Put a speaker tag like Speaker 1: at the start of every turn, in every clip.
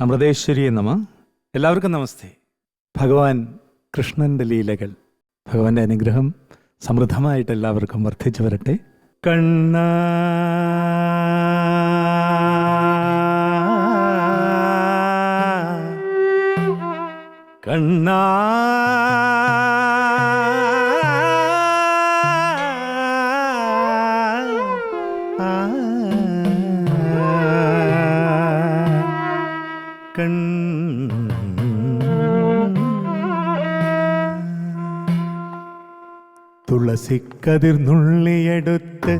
Speaker 1: അമൃതേശ്വരി നമ. എല്ലാവർക്കും നമസ്തേ. ഭഗവാൻ കൃഷ്ണന്റെ ലീലകൾ ഭഗവാന്റെ അനുഗ്രഹം സമൃദ്ധമായിട്ട് എല്ലാവർക്കും വർദ്ധിച്ചു വരട്ടെ. കണ്ണ കണ്ണ കൺ തുളസിക്കതിർ നുള്ളിയെടുത്ത്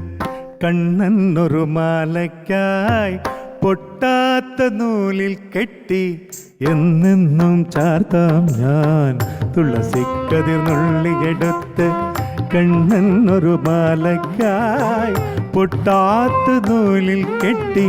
Speaker 1: കണ്ണൻ ഒരു മാലയ്ക്കായി പൊട്ടാത്ത നൂലിൽ കെട്ടി എന്നെന്നും ചാർത്താം ഞാൻ. തുളസിക്കതിർ നുള്ളിയെടുത്ത് കണ്ണൻ ഒരു മാലയ്ക്കായി പൊട്ടാത്ത നൂലിൽ കെട്ടി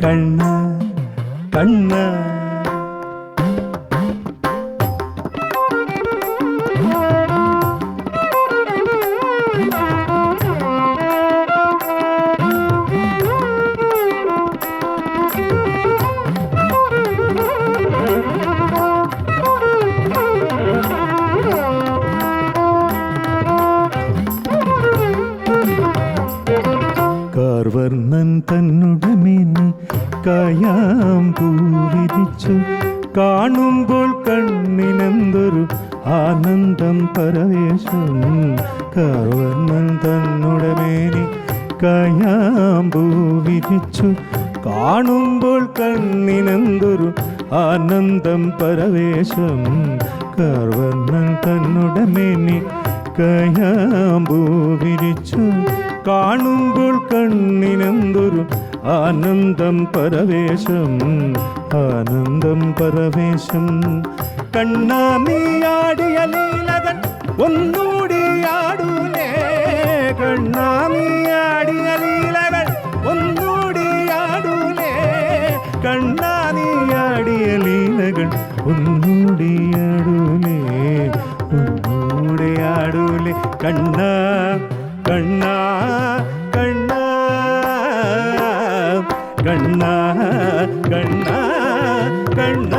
Speaker 1: கண்ண கண்ண. ചിരിച്ചു കാണുമ്പോൾ കണ്ണിനെന്തൊരു ആനന്ദം പരവേശം കർവർണൻ തന്നുടമേനി കയാമ്പൂ വിരിച്ചു. കാണുമ്പോൾ കണ്ണിനെന്തൊരു ആനന്ദം പരവേശം കർവർണൻ തന്നുടമേനി കയാമ്പൂ വിരിച്ചു. കാണുമ്പോൾ കണ്ണിനെന്തൊരു ആനന്ദം പരവേശം ആനന്ദം പരവേശം കണ്ണാമിയാടിയ ലീലകൻ ഒന്നൂടി ആടൂലേ കണ്ണാമിയാടിയ ലീലകൻ ഒന്നൂടി ആടൂലേ കണ്ണാനിയാടിയ ലീലകൾ ഒന്നൂടി ആടൂലേ ഒന്നൂടെ ആടൂലേ കണ്ണ കണ്ണ കണ്ണ കണ്ണ കണ്ണ കണ്ണ.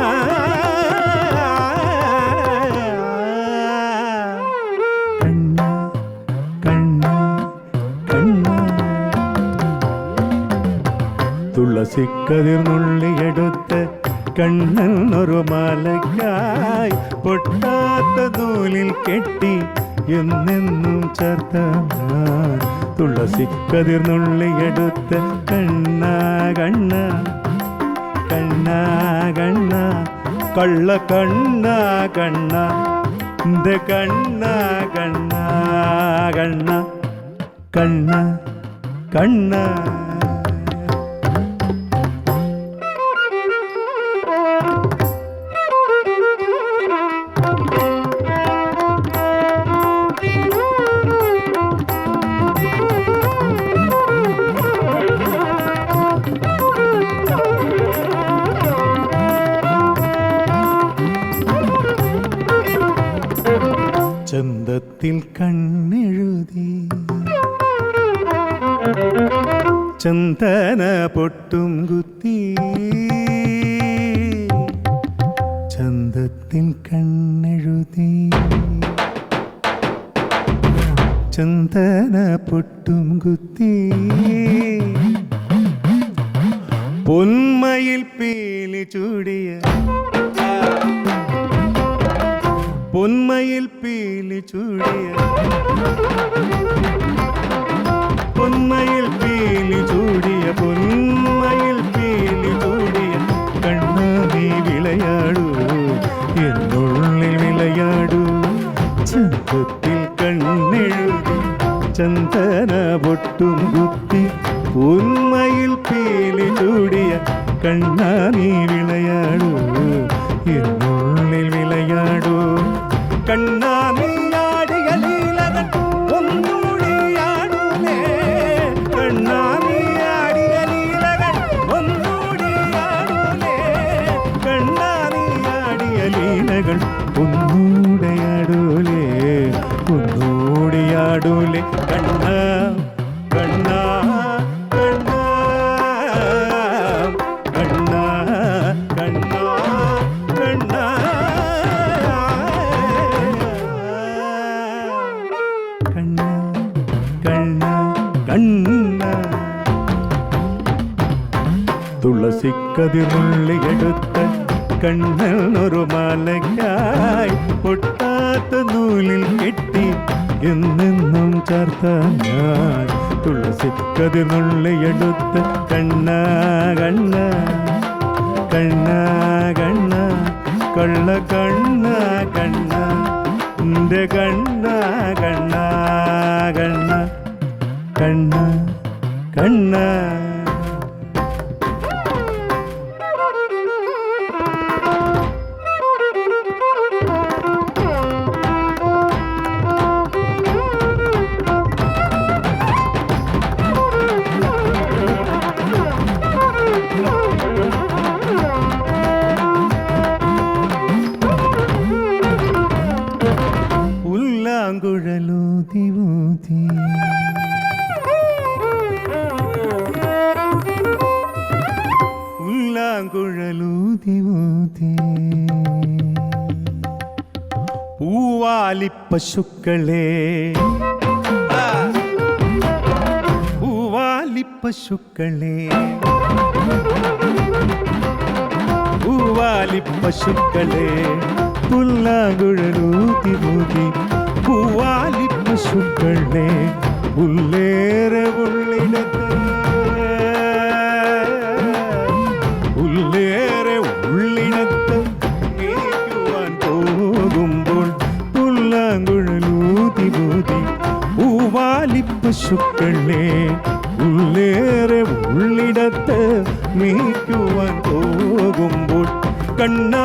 Speaker 1: ഒരു മാലയ്ക്കായി പൊട്ടാത്ത നൂലിൽ കെട്ടി എന്നെന്നും ചേർത്ത തുളസിക്കതിർന്നുള്ളിയെടുത്ത് കണ്ണ. கண்ண கண்ண கண்ண கள்ள கண்ண கண்ண இந்த கண்ண கண்ண கண்ண கண்ண கண்ண. ചന്തത്തിൽ കണ്ണെഴുതി. ചന്ദന പൊട്ടും കുത്തി. ചന്തത്തിൽ കണ്ണെഴുതി. ചന്ദന പൊട്ടും കുത്തി. പൊന്മയിൽ പീലി ചൂടിയ പൊന്മയിൽ പീലി ചൂടിയ പൊന്മയിൽ പീലി ചൂടിയ പൊന്മയിൽ പീലി ചൂടിയ കണ്ണാതി വിളയാടൂ എന്നുള്ളിൽ വിളയാടൂ. ചന്തത്തിൽ കണ്ണെഴുതി ചന്ദന പൊട്ടും കുത്തി പൊന്മയിൽ പീലി ചൂടിയ കണ്ണാടി തുളസിക്കതിരുള്ളിയെടുത്ത് കണ്ണൊരു മാലയ്ക്കായി പൊട്ടാത്ത നൂലിൽ കെട്ടി എന്നെന്നും ചേർത്ത ഞാൻ. എടുത്ത് കണ്ണ കണ്ണ കണ്ണ കണ്ണ കള്ള കണ്ണ കണ്ണ എന്റെ കണ്ണ കണ്ണ കണ്ണ കണ്ണ കണ്ണ. പൂവാലിപ്പശുക്കളെ പൂവാലിപ്പശുക്കളെ പൂവാലിപ്പശുക്കളെ പുല്ലാകുഴലൂതി മൂതി പൂവാലിപ്പശുക്കളെ ഉള്ളേറെ ഉള്ളിട പശുക്കളെ ഉള്ളേറെ ഉള്ളിടത്ത് നീക്കുവാൻ പോകുമ്പോൾ കണ്ണാ